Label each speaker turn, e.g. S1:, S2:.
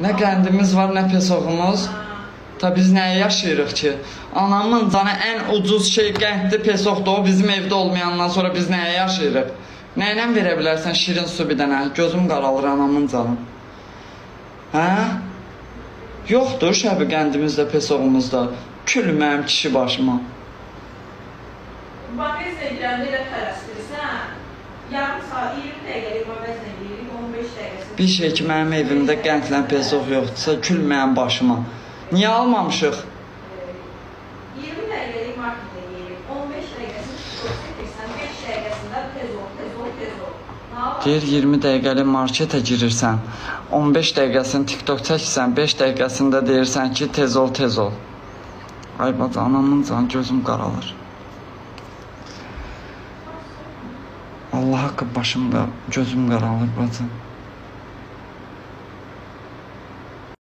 S1: Nə qəndimiz var, nə pesoğumuz. Ta biz nəyə yaşayırıq ki? Anamın canı ən ucuz şey qəndli pesoqdur. O bizim evdə olmayandan sonra biz nəyə yaşayırıq? Nə ilə verə bilərsən şirin su bir dənə? Gözüm qaralır anamın canı. Hə? Yoxdur şəbi qəndimizdə, pesoğumuzda. Kül mənim kişi başıma.
S2: Magazlə girəndə elə tələsdirirsən. Yarım saat, 20 dəqiqəlik magazlə giririk, 15 dəqiqəsini.
S1: Bir şey ki mənim evimdə qəndlə pesoq yoxdursa, kül mənim başıma. Niyə almamışıq?
S2: 20 dəqiqəlik marketlə giririk, 15 dəqiqəsini TikTok çəkirsən, 5 dəqiqəsində tez ol, tez ol, tez ol. Nə yapaq?
S1: Deyir 20 dəqiqəli marketə girirsən. 15 dəqiqəsini TikTok çəkirsən, 5 dəqiqəsində deyirsən ki, tez ol, tez ol. Ay bacı, anamın canı gözüm qaralır. Allah haqqı başımda gözüm qaralır bacı.